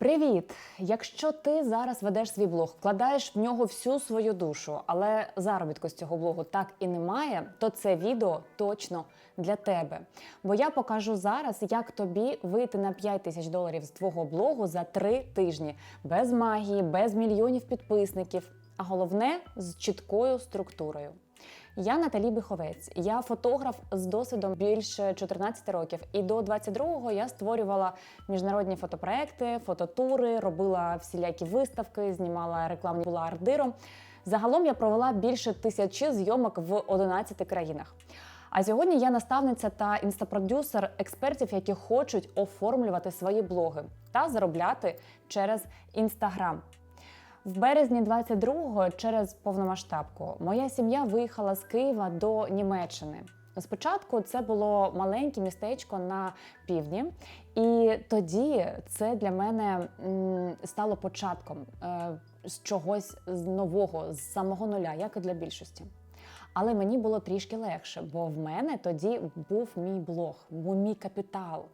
Привіт! Якщо ти зараз ведеш свій блог, вкладаєш в нього всю свою душу, але заробітку з цього блогу так і немає, то це відео точно для тебе. Бо я покажу зараз, як тобі вийти на 5 тисяч доларів з твого блогу за 3 тижні, без магії, без мільйонів підписників, а головне з чіткою структурою. Я Наталі Биховець. Я фотограф з досвідом більше 14 років. І до 22-го я створювала міжнародні фотопроекти, фототури, робила всілякі виставки, знімала рекламу, була ардиром. Загалом я провела більше тисячі зйомок в 11 країнах. А сьогодні я наставниця та інстапродюсер експертів, які хочуть оформлювати свої блоги та заробляти через інстаграм. В березні 22-го через повномасштабку моя сім'я виїхала з Києва до Німеччини. Спочатку це було маленьке містечко на півдні, і тоді це для мене стало початком е, з чогось з нового, з самого нуля, як і для більшості. Але мені було трішки легше, бо в мене тоді був мій блог, був мій капітал.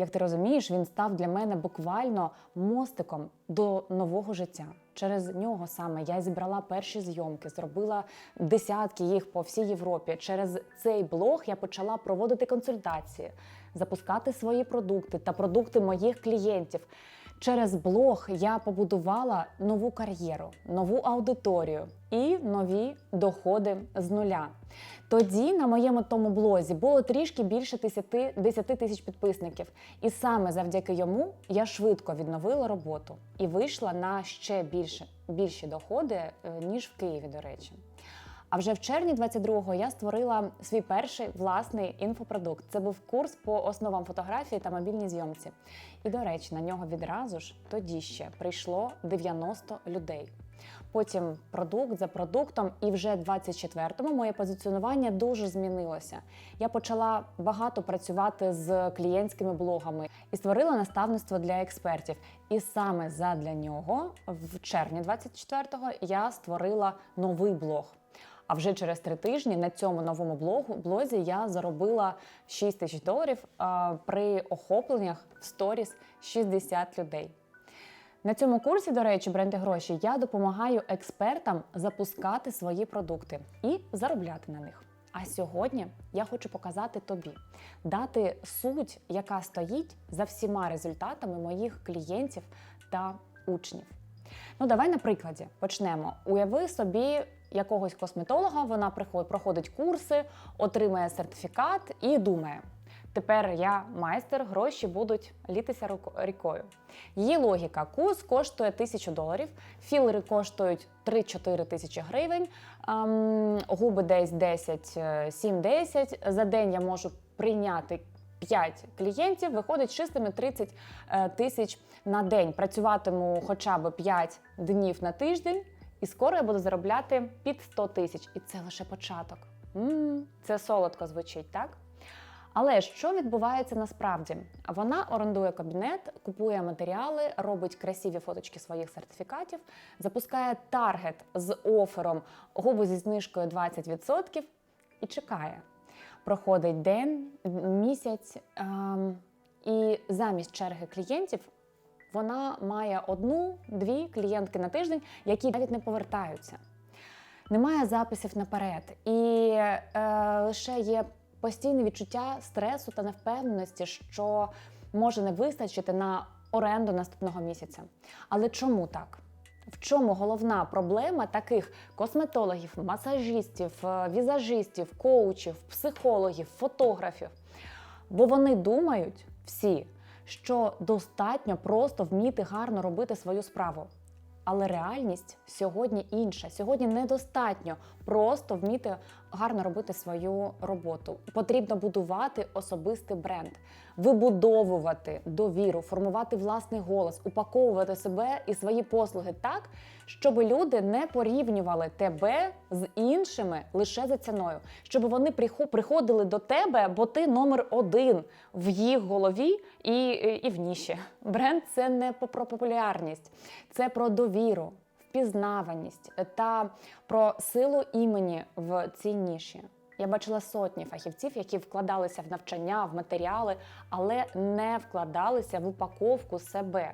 Як ти розумієш, він став для мене буквально мостиком до нового життя. Через нього саме я зібрала перші зйомки, зробила десятки їх по всій Європі. Через цей блог я почала проводити консультації, запускати свої продукти та продукти моїх клієнтів. Через блог я побудувала нову кар'єру, нову аудиторію і нові доходи з нуля. Тоді на моєму тому блозі було трішки більше 10 10 тисяч підписників, і саме завдяки йому я швидко відновила роботу і вийшла на ще більше більші доходи е, ніж в Києві, до речі. А вже в червні 22-го я створила свій перший власний інфопродукт. Це був курс по основам фотографії та мобільній зйомці. І, до речі, на нього відразу ж тоді ще прийшло 90 людей. Потім продукт за продуктом, і вже 24-му моє позиціонування дуже змінилося. Я почала багато працювати з клієнтськими блогами і створила наставництво для експертів. І саме задля нього, в червні 24-го, я створила новий блог. А вже через три тижні на цьому новому блогу блозі я заробила 6 тисяч доларів а, при охопленнях в сторіс 60 людей. На цьому курсі, до речі, бренди гроші, я допомагаю експертам запускати свої продукти і заробляти на них. А сьогодні я хочу показати тобі, дати суть, яка стоїть за всіма результатами моїх клієнтів та учнів. Ну, давай на прикладі почнемо. Уяви собі якогось косметолога, вона проходить курси, отримує сертифікат і думає. Тепер я майстер, гроші будуть літися рікою. Її логіка: курс коштує тисячу доларів, філери коштують 3-4 тисячі гривень, ем, губи десь 10, е, 7-10. За день я можу прийняти 5 клієнтів, виходить чистими 30 е, тисяч на день. Працюватиму хоча б 5 днів на тиждень, і скоро я буду заробляти під 100 тисяч. І це лише початок. м це солодко звучить, так? Але що відбувається насправді? Вона орендує кабінет, купує матеріали, робить красиві фоточки своїх сертифікатів, запускає таргет з офером губи зі знижкою 20% і чекає. Проходить день, місяць, ем, і замість черги клієнтів вона має одну-дві клієнтки на тиждень, які навіть не повертаються. Немає записів наперед, і е, лише є постійне відчуття стресу та невпевненості, що може не вистачити на оренду наступного місяця. Але чому так? В чому головна проблема таких косметологів, масажистів, е, візажистів, коучів, психологів, фотографів? Бо вони думають всі, що достатньо просто вміти гарно робити свою справу. Але реальність сьогодні інша. Сьогодні недостатньо просто вміти гарно робити свою роботу. Потрібно будувати особистий бренд, вибудовувати довіру, формувати власний голос, упаковувати себе і свої послуги так, щоб люди не порівнювали тебе з іншими лише за ціною, щоб вони приходили до тебе, бо ти номер один в їх голові і, і в ніші. Бренд це не про популярність, це про довіру, впізнаваність та про силу імені в цій ніші. Я бачила сотні фахівців, які вкладалися в навчання, в матеріали, але не вкладалися в упаковку себе.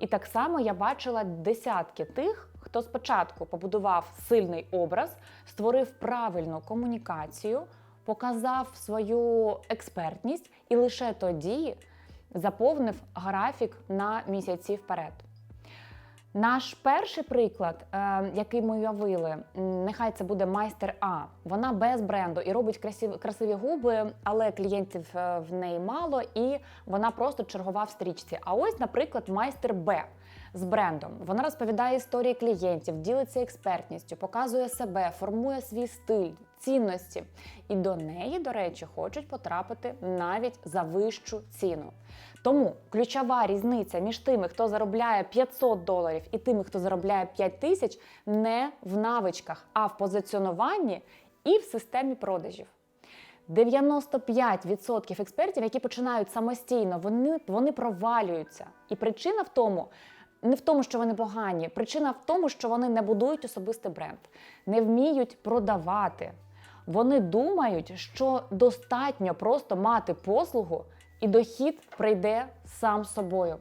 І так само я бачила десятки тих, хто спочатку побудував сильний образ, створив правильну комунікацію, показав свою експертність і лише тоді заповнив графік на місяці вперед. Наш перший приклад, е, який ми уявили, нехай це буде майстер А. Вона без бренду і робить красиві, красиві губи, але клієнтів е, в неї мало, і вона просто чергова в стрічці. А ось, наприклад, майстер Б з брендом. Вона розповідає історії клієнтів, ділиться експертністю, показує себе, формує свій стиль, цінності. І до неї, до речі, хочуть потрапити навіть за вищу ціну. Тому ключова різниця між тими, хто заробляє 500 доларів, і тими, хто заробляє 5 тисяч, не в навичках, а в позиціонуванні і в системі продажів. 95% експертів, які починають самостійно, вони, вони провалюються. І причина в тому. Не в тому, що вони погані, причина в тому, що вони не будують особистий бренд, не вміють продавати. Вони думають, що достатньо просто мати послугу, і дохід прийде сам собою.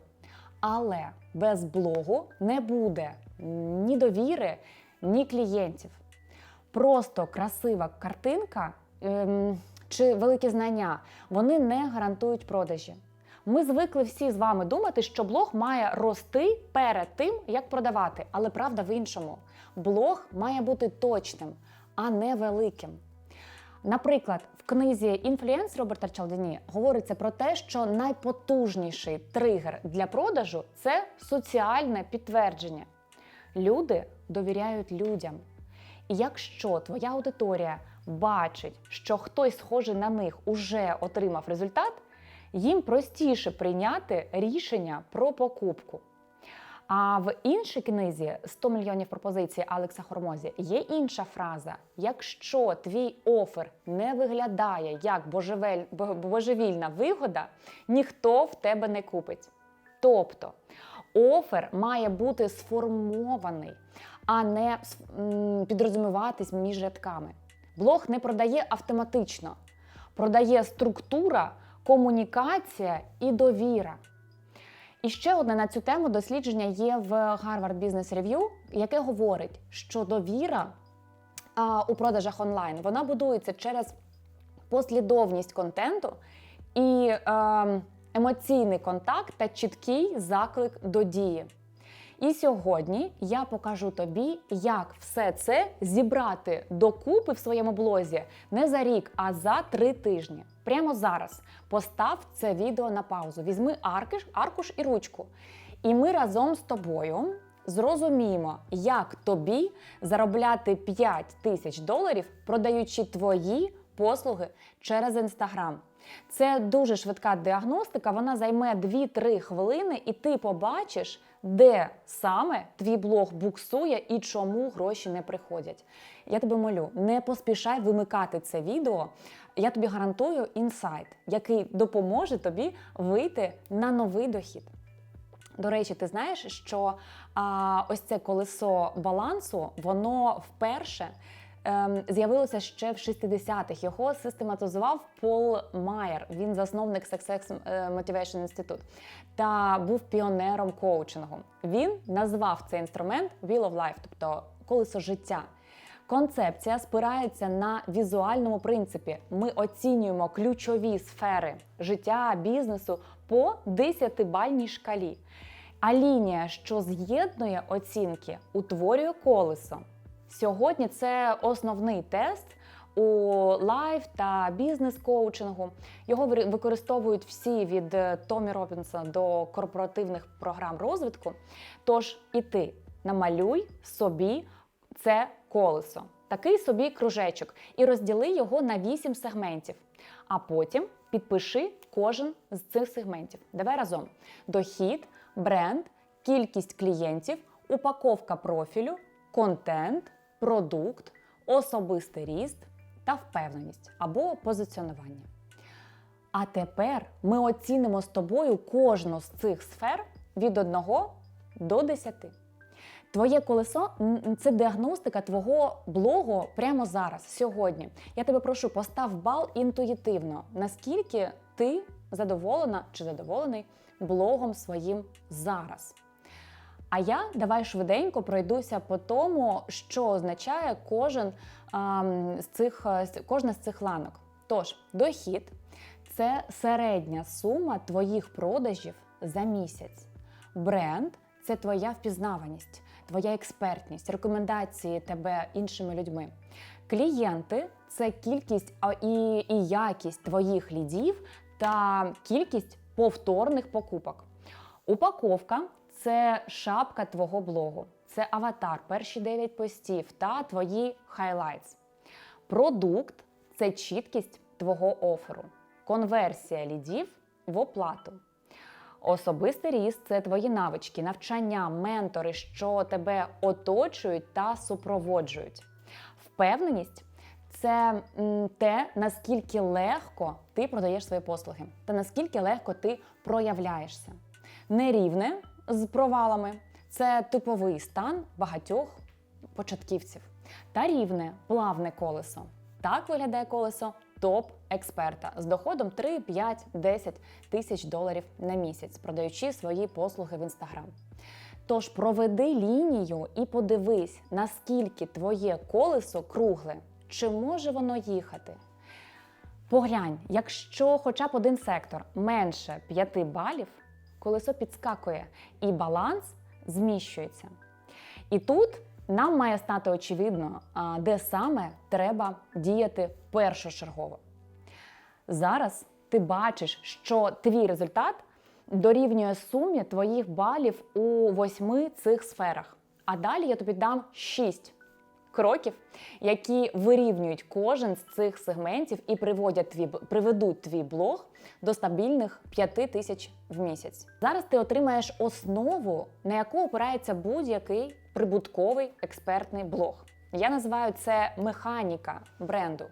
Але без блогу не буде ні довіри, ні клієнтів. Просто красива картинка ем, чи великі знання вони не гарантують продажі. Ми звикли всі з вами думати, що блог має рости перед тим, як продавати, але правда в іншому. Блог має бути точним, а не великим. Наприклад, в книзі Інфлюенс Роберта Чалдіні говориться про те, що найпотужніший тригер для продажу це соціальне підтвердження. Люди довіряють людям. І якщо твоя аудиторія бачить, що хтось схожий на них уже отримав результат, їм простіше прийняти рішення про покупку. А в іншій книзі «100 мільйонів пропозицій Алекса Хормозі є інша фраза: якщо твій офер не виглядає як божевель, божевільна вигода, ніхто в тебе не купить. Тобто офер має бути сформований, а не підрозуміватись між рядками. Блог не продає автоматично, продає структура, комунікація і довіра. І ще одне на цю тему дослідження є в Harvard Business Review, яке говорить, що довіра а, у продажах онлайн вона будується через послідовність контенту і е, емоційний контакт та чіткий заклик до дії. І сьогодні я покажу тобі, як все це зібрати докупи в своєму блозі не за рік, а за три тижні. Прямо зараз постав це відео на паузу. Візьми аркуш, аркуш і ручку. І ми разом з тобою зрозуміємо, як тобі заробляти 5 тисяч доларів, продаючи твої послуги через інстаграм. Це дуже швидка діагностика, вона займе 2-3 хвилини, і ти побачиш, де саме твій блог буксує і чому гроші не приходять. Я тебе молю, не поспішай вимикати це відео. Я тобі гарантую інсайт, який допоможе тобі вийти на новий дохід. До речі, ти знаєш, що а, ось це колесо балансу, воно вперше з'явилося ще в 60-х. Його систематизував Пол Майер. Він засновник Success е, Motivation Institute та був піонером коучингу. Він назвав цей інструмент Wheel of Life, тобто колесо життя. Концепція спирається на візуальному принципі. Ми оцінюємо ключові сфери життя, бізнесу по 10-бальній шкалі. А лінія, що з'єднує оцінки, утворює колесо. Сьогодні це основний тест у лайф та бізнес-коучингу. Його використовують всі від е, Томі Робінса до корпоративних програм розвитку. Тож і ти намалюй собі це колесо, такий собі кружечок, і розділи його на 8 сегментів. А потім підпиши кожен з цих сегментів. Давай разом: дохід, бренд, кількість клієнтів, упаковка профілю, контент, продукт, особистий ріст та впевненість або позиціонування. А тепер ми оцінимо з тобою кожну з цих сфер від 1 до 10. Твоє колесо це діагностика твого блогу прямо зараз, сьогодні. Я тебе прошу, постав бал інтуїтивно, наскільки ти задоволена чи задоволений блогом своїм зараз. А я давай швиденько пройдуся по тому, що означає кожен ам, з цих е, кожна з цих ланок. Тож, дохід це середня сума твоїх продажів за місяць. Бренд це твоя впізнаваність, твоя експертність, рекомендації тебе іншими людьми. Клієнти це кількість і, і якість твоїх лідів та кількість повторних покупок. Упаковка це шапка твого блогу, це аватар, перші 9 постів та твої хайлайтс. Продукт це чіткість твого оферу, конверсія лідів в оплату. Особистий ріст це твої навички, навчання, ментори, що тебе оточують та супроводжують. Впевненість це те, наскільки легко ти продаєш свої послуги, та наскільки легко ти проявляєшся. Нерівне з провалами це типовий стан багатьох початківців. Та рівне плавне колесо. Так виглядає колесо топ-експерта з доходом 3, 5, 10 тисяч доларів на місяць, продаючи свої послуги в інстаграм. Тож проведи лінію і подивись, наскільки твоє колесо кругле, чи може воно їхати. Поглянь, якщо хоча б один сектор менше 5 балів, колесо підскакує і баланс зміщується. І тут нам має стати очевидно, де саме треба діяти першочергово. Зараз ти бачиш, що твій результат дорівнює сумі твоїх балів у восьми цих сферах. А далі я тобі дам шість кроків, які вирівнюють кожен з цих сегментів і приводять твій, приведуть твій блог до стабільних 5 тисяч в місяць. Зараз ти отримаєш основу, на яку опирається будь-який прибутковий експертний блог. Я називаю це механіка бренду.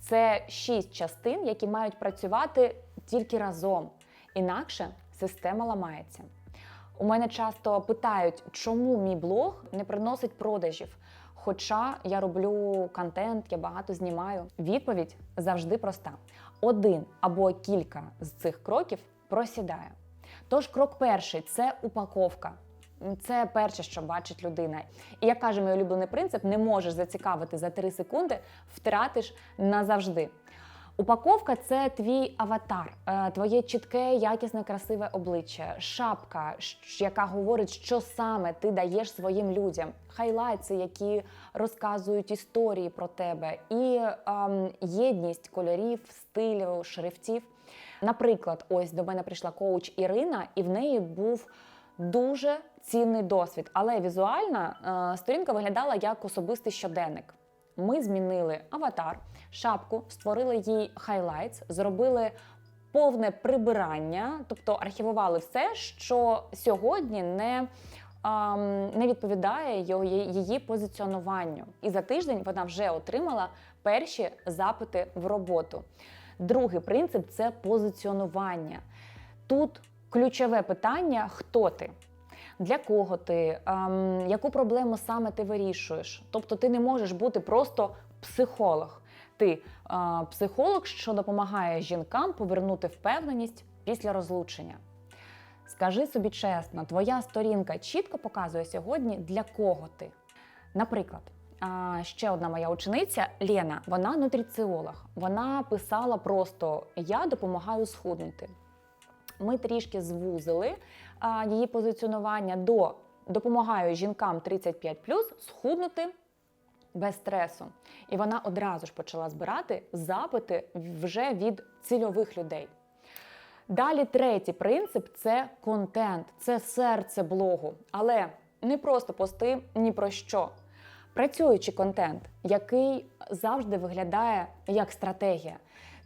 Це шість частин, які мають працювати тільки разом. Інакше система ламається. У мене часто питають, чому мій блог не приносить продажів. Хоча я роблю контент, я багато знімаю. Відповідь завжди проста: один або кілька з цих кроків просідає. Тож крок перший це упаковка. Це перше, що бачить людина. І як каже мій улюблений принцип, не можеш зацікавити за 3 секунди, втратиш назавжди. Упаковка це твій аватар, е, твоє чітке, якісне, красиве обличчя, шапка, яка говорить, що саме ти даєш своїм людям, хайлайтси, які розказують історії про тебе, і ем, єдність кольорів, стилю, шрифтів. Наприклад, ось до мене прийшла коуч Ірина, і в неї був дуже цінний досвід, але візуально е, сторінка виглядала як особистий щоденник. Ми змінили аватар, шапку, створили їй хайлайтс, зробили повне прибирання, тобто архівували все, що сьогодні не, не відповідає її позиціонуванню. І за тиждень вона вже отримала перші запити в роботу. Другий принцип це позиціонування. Тут ключове питання: хто ти? Для кого ти, ем, яку проблему саме ти вирішуєш? Тобто ти не можеш бути просто психолог. Ти е, психолог, що допомагає жінкам повернути впевненість після розлучення. Скажи собі чесно, твоя сторінка чітко показує сьогодні, для кого ти. Наприклад, а, ще одна моя учениця Лена, вона нутриціолог. Вона писала просто: Я допомагаю схуднути. Ми трішки звузили її позиціонування до допомагаю жінкам 35 схуднути без стресу. І вона одразу ж почала збирати запити вже від цільових людей. Далі третій принцип це контент, це серце блогу. Але не просто пости ні про що. Працюючий контент, який завжди виглядає як стратегія.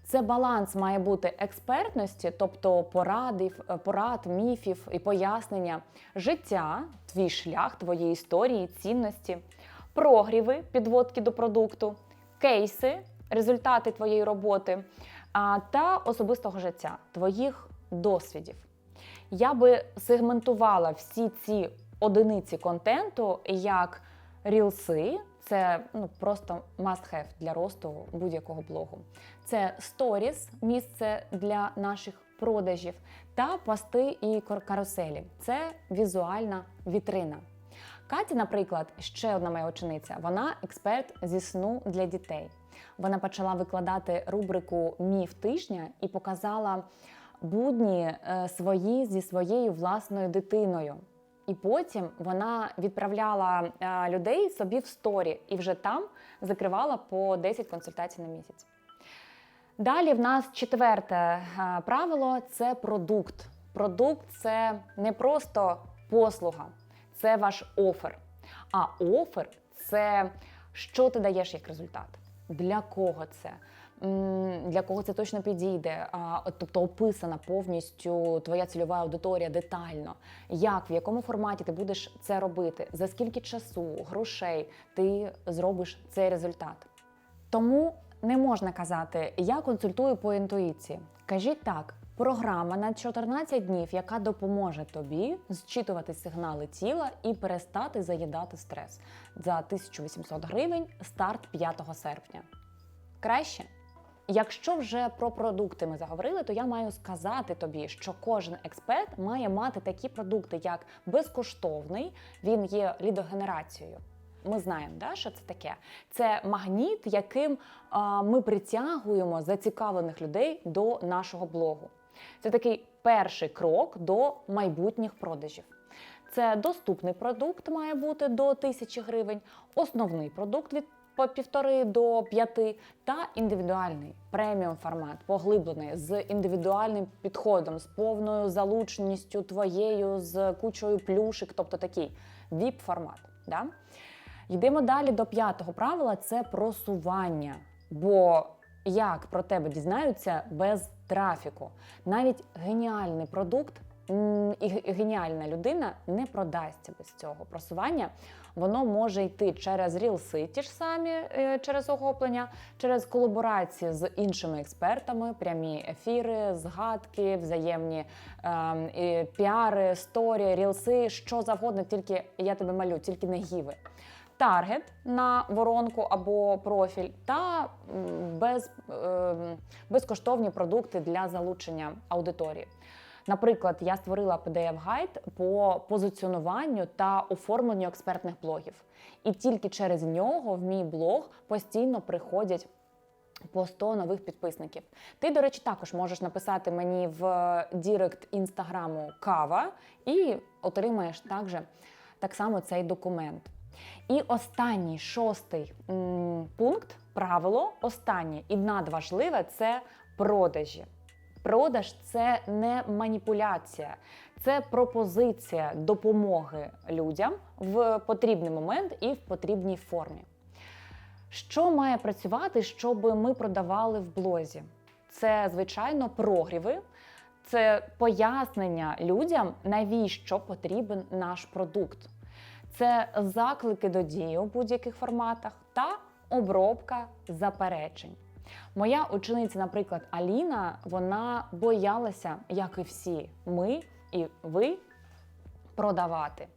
Це баланс має бути експертності, тобто порадів, порад, міфів і пояснення життя, твій шлях, твої історії, цінності, прогріви, підводки до продукту, кейси, результати твоєї роботи та особистого життя, твоїх досвідів. Я би сегментувала всі ці одиниці контенту як рілси. Це ну просто must-have для росту будь-якого блогу. Це сторіс, місце для наших продажів та пости і каруселі. Це візуальна вітрина. Катя, наприклад, ще одна моя учениця, вона експерт зі сну для дітей. Вона почала викладати рубрику Міф тижня і показала будні е, свої зі своєю власною дитиною. І потім вона відправляла е, людей собі в сторі і вже там закривала по 10 консультацій на місяць. Далі в нас четверте е, правило це продукт. Продукт це не просто послуга, це ваш офер. А офер це що ти даєш як результат. Для кого це? Для кого це точно підійде? А, Тобто описана повністю твоя цільова аудиторія детально. Як, в якому форматі ти будеш це робити, за скільки часу, грошей ти зробиш цей результат. Тому не можна казати, я консультую по інтуїції. Кажіть так, програма на 14 днів, яка допоможе тобі зчитувати сигнали тіла і перестати заїдати стрес за 1800 гривень, старт 5 серпня. Краще? Якщо вже про продукти ми заговорили, то я маю сказати тобі, що кожен експерт має мати такі продукти, як безкоштовний, він є лідогенерацією. Ми знаємо, да, що це таке. Це магніт, яким ми притягуємо зацікавлених людей до нашого блогу. Це такий перший крок до майбутніх продажів. Це доступний продукт має бути до тисячі гривень, основний продукт від по півтори до п'яти, та індивідуальний преміум формат, поглиблений з індивідуальним підходом, з повною залученістю твоєю, з кучою плюшек, тобто такий vip формат. Да? Йдемо далі до п'ятого правила це просування. Бо як про тебе дізнаються без трафіку? Навіть геніальний продукт і геніальна людина не продасться без цього просування. Воно може йти через рілси, ті ж самі е, через охоплення, через колаборації з іншими експертами, прямі ефіри, згадки, взаємні і піари, сторі, рілси, що завгодно, тільки я тебе малю, тільки не гіви таргет на воронку або профіль та без, ем, безкоштовні продукти для залучення аудиторії. Наприклад, я створила PDF-гайд по позиціонуванню та оформленню експертних блогів. І тільки через нього в мій блог постійно приходять по 100 нових підписників. Ти, до речі, також можеш написати мені в Дірект інстаграму кава і отримаєш також так само цей документ. І останній шостий м, пункт, правило, останнє і надважливе це продажі. Продаж це не маніпуляція, це пропозиція допомоги людям в потрібний момент і в потрібній формі. Що має працювати, щоб ми продавали в блозі? Це, звичайно, прогріви, це пояснення людям, навіщо потрібен наш продукт. Це заклики до дії у будь-яких форматах та обробка заперечень. Моя учениця, наприклад, Аліна, вона боялася, як і всі, ми і ви продавати.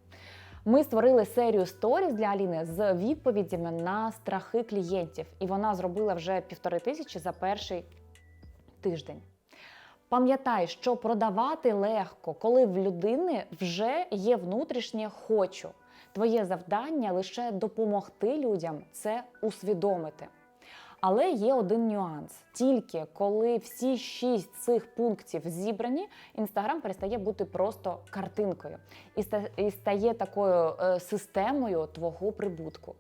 Ми створили серію сторіз для Аліни з відповідями на страхи клієнтів, і вона зробила вже півтори тисячі за перший тиждень. Пам'ятай, що продавати легко, коли в людини вже є внутрішнє хочу. Твоє завдання лише допомогти людям це усвідомити. Але є один нюанс: тільки коли всі шість цих пунктів зібрані, інстаграм перестає бути просто картинкою і стає такою е, системою твого прибутку.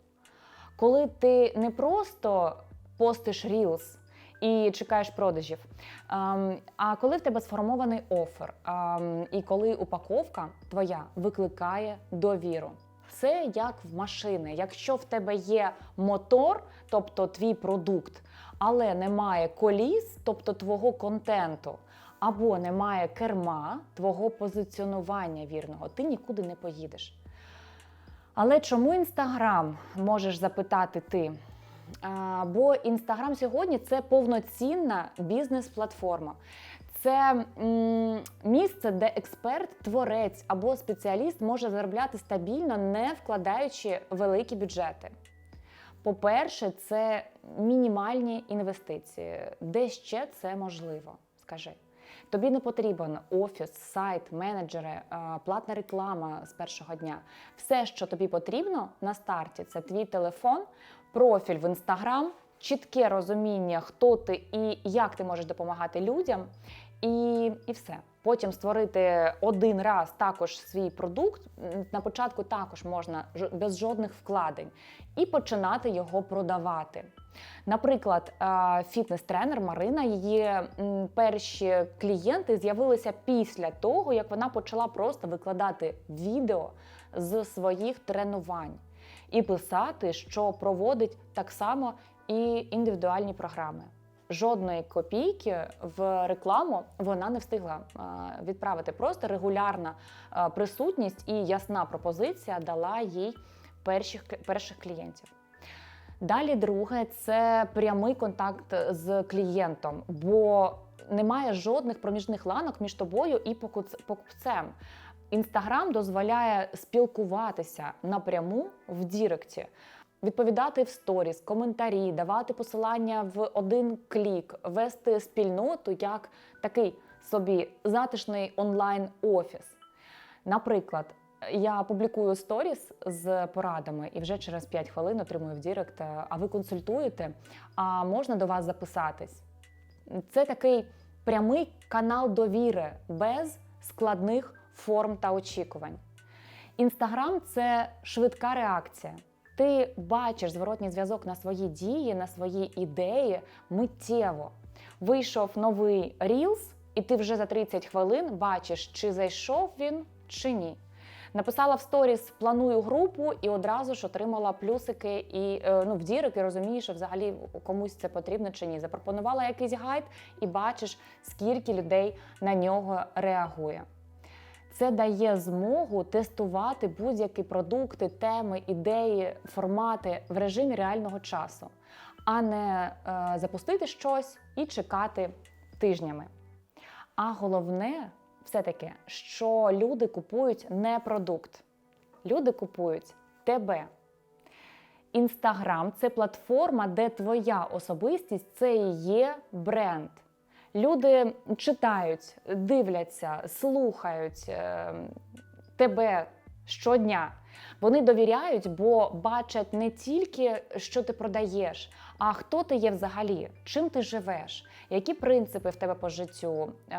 Коли ти не просто постиш Reels і чекаєш продажів, ем, а коли в тебе сформований офер, ем, і коли упаковка твоя викликає довіру. Це як в машини. Якщо в тебе є мотор, тобто твій продукт, але немає коліс, тобто твого контенту, або немає керма, твого позиціонування вірного, ти нікуди не поїдеш. Але чому інстаграм можеш запитати ти? А, бо інстаграм сьогодні це повноцінна бізнес-платформа. Це місце, де експерт, творець або спеціаліст може заробляти стабільно, не вкладаючи великі бюджети. По-перше, це мінімальні інвестиції. Де ще це можливо? Скажи. Тобі не потрібен офіс, сайт, менеджери, платна реклама з першого дня. Все, що тобі потрібно на старті, це твій телефон, профіль в інстаграм, чітке розуміння, хто ти і як ти можеш допомагати людям, і, і все. Потім створити один раз також свій продукт. На початку також можна без жодних вкладень і починати його продавати. Наприклад, е, фітнес-тренер Марина, її перші клієнти з'явилися після того, як вона почала просто викладати відео з своїх тренувань і писати, що проводить так само і індивідуальні програми. Жодної копійки в рекламу вона не встигла е, відправити. Просто регулярна е, присутність і ясна пропозиція дала їй перших, перших клієнтів. Далі, друге, це прямий контакт з клієнтом, бо немає жодних проміжних ланок між тобою і покупцем. Інстаграм дозволяє спілкуватися напряму в Діректі, відповідати в сторіс, коментарі, давати посилання в один клік, вести спільноту як такий собі затишний онлайн-офіс. Наприклад, я публікую сторіс з порадами і вже через 5 хвилин отримую в Дірект. А ви консультуєте? А можна до вас записатись? Це такий прямий канал довіри без складних форм та очікувань. Інстаграм це швидка реакція. Ти бачиш зворотній зв'язок на свої дії, на свої ідеї миттєво. Вийшов новий Reels, і ти вже за 30 хвилин бачиш, чи зайшов він, чи ні. Написала в сторіс планую групу і одразу ж отримала плюсики і е, ну, в дірик і розумієш, що взагалі комусь це потрібно чи ні. Запропонувала якийсь гайд і бачиш, скільки людей на нього реагує. Це дає змогу тестувати будь-які продукти, теми, ідеї, формати в режимі реального часу, а не е, запустити щось і чекати тижнями. А головне, все-таки, що люди купують не продукт, люди купують тебе. Інстаграм це платформа, де твоя особистість це і є бренд. Люди читають, дивляться, слухають е, тебе щодня. Вони довіряють, бо бачать не тільки, що ти продаєш, а хто ти є взагалі, чим ти живеш, які принципи в тебе по життю, е,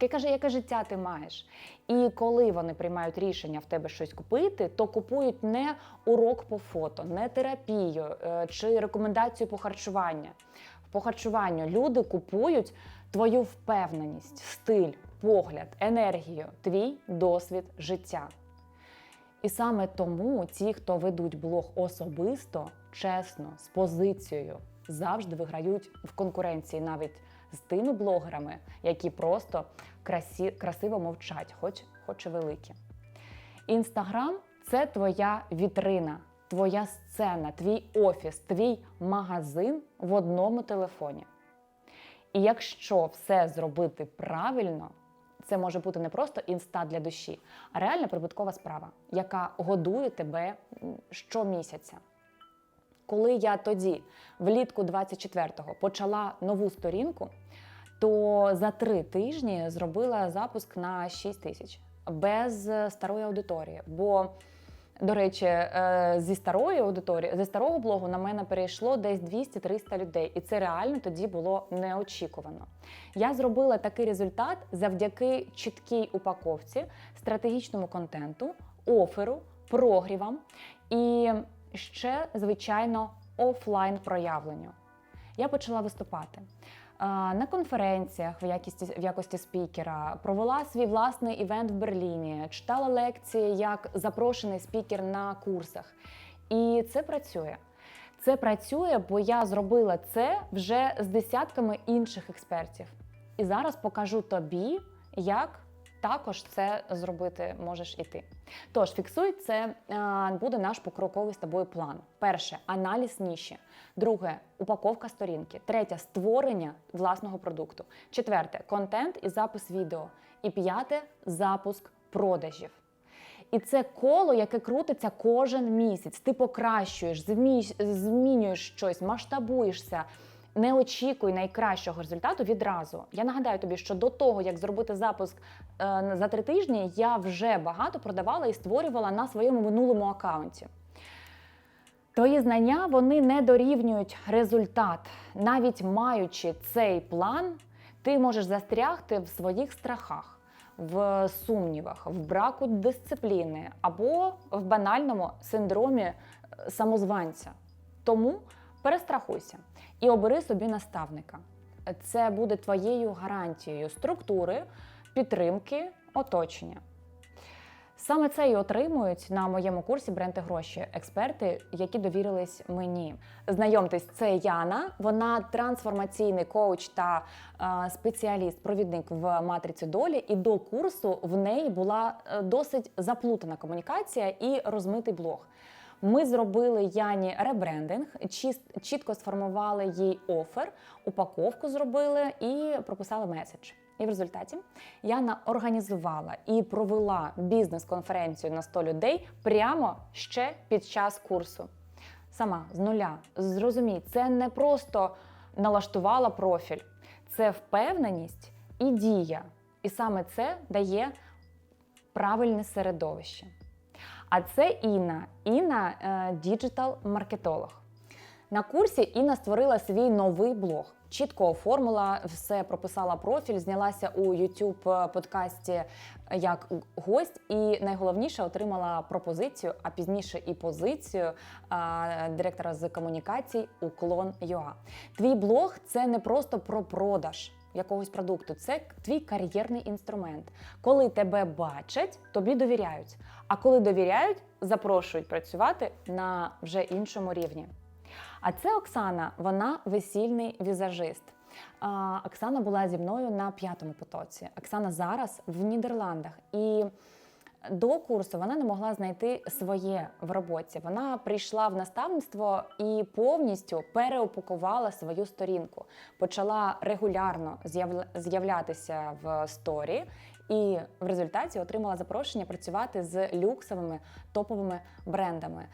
яке, яке життя ти маєш. І коли вони приймають рішення в тебе щось купити, то купують не урок по фото, не терапію е, чи рекомендацію по харчуванню. По харчуванню люди купують твою впевненість, стиль, погляд, енергію, твій досвід життя. І саме тому ті, хто ведуть блог особисто, чесно, з позицією, завжди виграють в конкуренції навіть з тими блогерами, які просто красі, красиво мовчать, хоч, хоч і великі. Інстаграм це твоя вітрина, твоя сцена, твій офіс, твій магазин в одному телефоні. І якщо все зробити правильно, це може бути не просто інста для душі, а реальна прибуткова справа, яка годує тебе щомісяця. Коли я тоді, влітку 24-го, почала нову сторінку, то за три тижні зробила запуск на 6 тисяч без е, старої аудиторії. Бо, до речі, е, зі старої аудиторії, зі старого блогу на мене перейшло десь 200-300 людей, і це реально тоді було неочікувано. Я зробила такий результат завдяки чіткій упаковці, стратегічному контенту, оферу, прогрівам і ще, звичайно, офлайн проявленню. Я почала виступати. На конференціях в якості, в якості спікера провела свій власний івент в Берліні, читала лекції як запрошений спікер на курсах. І це працює. Це працює, бо я зробила це вже з десятками інших експертів. І зараз покажу тобі, як також це зробити можеш і ти. Тож, фіксуй, це е, буде наш покроковий з тобою план. Перше аналіз ніші. Друге упаковка сторінки. Третє створення власного продукту. Четверте контент і запис відео. І п'яте запуск продажів. І це коло, яке крутиться кожен місяць. Ти покращуєш, змінюєш щось, масштабуєшся, не очікуй найкращого результату відразу. Я нагадаю тобі, що до того, як зробити запуск е, за три тижні, я вже багато продавала і створювала на своєму минулому аккаунті. Твої знання вони не дорівнюють результат. Навіть маючи цей план, ти можеш застрягти в своїх страхах, в сумнівах, в браку дисципліни або в банальному синдромі е, самозванця. Тому перестрахуйся і обери собі наставника. Це буде твоєю гарантією структури, підтримки, оточення. Саме це і отримують на моєму курсі бренди гроші експерти, які довірились мені. Знайомтесь, це Яна. Вона трансформаційний коуч та е, спеціаліст, провідник в матриці долі. І до курсу в неї була е, досить заплутана комунікація і розмитий блог. Ми зробили Яні ребрендинг, чітко сформували їй офер, упаковку зробили і прописали меседж. І в результаті Яна організувала і провела бізнес-конференцію на 100 людей прямо ще під час курсу. Сама з нуля. Зрозумій, це не просто налаштувала профіль, це впевненість і дія. І саме це дає правильне середовище. А це Інна. Інна е, діджитал-маркетолог. На курсі Інна створила свій новий блог. Чітко оформила все, прописала профіль, знялася у youtube подкасті як гость, і найголовніше отримала пропозицію, а пізніше і позицію а, директора з комунікацій Уклон ЮА. Твій блог це не просто про продаж якогось продукту, це твій кар'єрний інструмент. Коли тебе бачать, тобі довіряють. А коли довіряють, запрошують працювати на вже іншому рівні. А це Оксана, вона весільний візажист. Оксана була зі мною на п'ятому потоці. Оксана зараз в Нідерландах. І до курсу вона не могла знайти своє в роботі. Вона прийшла в наставництво і повністю переупакувала свою сторінку. Почала регулярно з'явля- з'являтися в сторі. І в результаті отримала запрошення працювати з люксовими топовими брендами.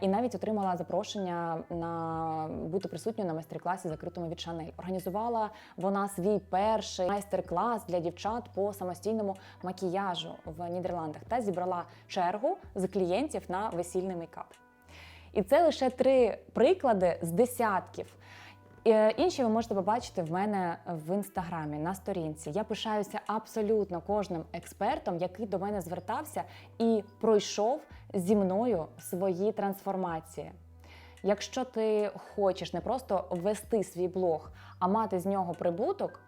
І навіть отримала запрошення на бути присутньою на майстер-класі закритому від Шанель. Організувала вона свій перший майстер-клас для дівчат по самостійному макіяжу в Нідерландах та зібрала чергу з клієнтів на весільний мейкап. І це лише три приклади з десятків. Е, Інші ви можете побачити в мене в інстаграмі на сторінці. Я пишаюся абсолютно кожним експертом, який до мене звертався і пройшов зі мною свої трансформації. Якщо ти хочеш не просто вести свій блог, а мати з нього прибуток,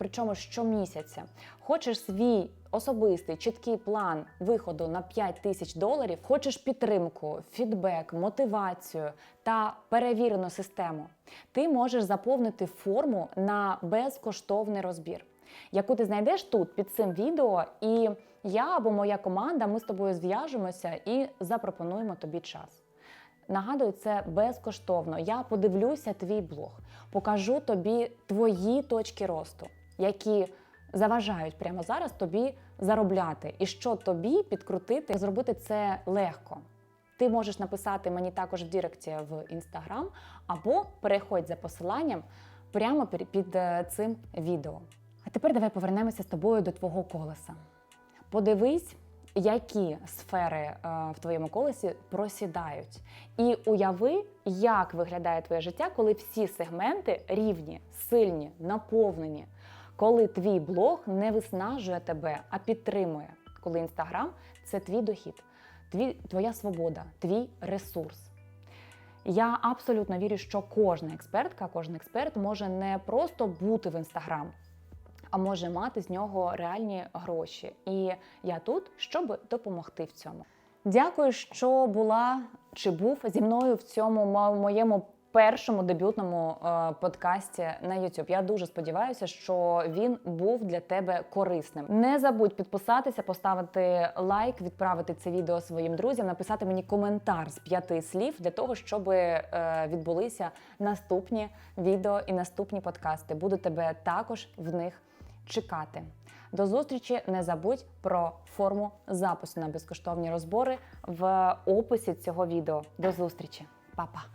причому щомісяця, хочеш свій особистий чіткий план виходу на 5 тисяч доларів, хочеш підтримку, фідбек, мотивацію та перевірену систему, ти можеш заповнити форму на безкоштовний розбір, яку ти знайдеш тут під цим відео, і я або моя команда ми з тобою зв'яжемося і запропонуємо тобі час. Нагадую, це безкоштовно. Я подивлюся твій блог, покажу тобі твої точки росту, які заважають прямо зараз тобі заробляти, і що тобі підкрутити, зробити це легко. Ти можеш написати мені також в Діректі в інстаграм, або переходь за посиланням прямо під е, цим відео. А тепер давай повернемося з тобою до твого колеса. Подивись, які сфери е, в твоєму колесі просідають. І уяви, як виглядає твоє життя, коли всі сегменти рівні, сильні, наповнені, коли твій блог не виснажує тебе, а підтримує. Коли інстаграм це твій дохід, твій, твоя свобода, твій ресурс. Я абсолютно вірю, що кожна експертка, кожен експерт може не просто бути в інстаграм, а може мати з нього реальні гроші. І я тут, щоб допомогти в цьому. Дякую, що була чи був зі мною в цьому моєму першому дебютному е, подкасті на YouTube. Я дуже сподіваюся, що він був для тебе корисним. Не забудь підписатися, поставити лайк, відправити це відео своїм друзям, написати мені коментар з п'яти слів для того, щоб е, відбулися наступні відео і наступні подкасти. Буду тебе також в них чекати. До зустрічі. Не забудь про форму запису на безкоштовні розбори в описі цього відео. До зустрічі, Па-па!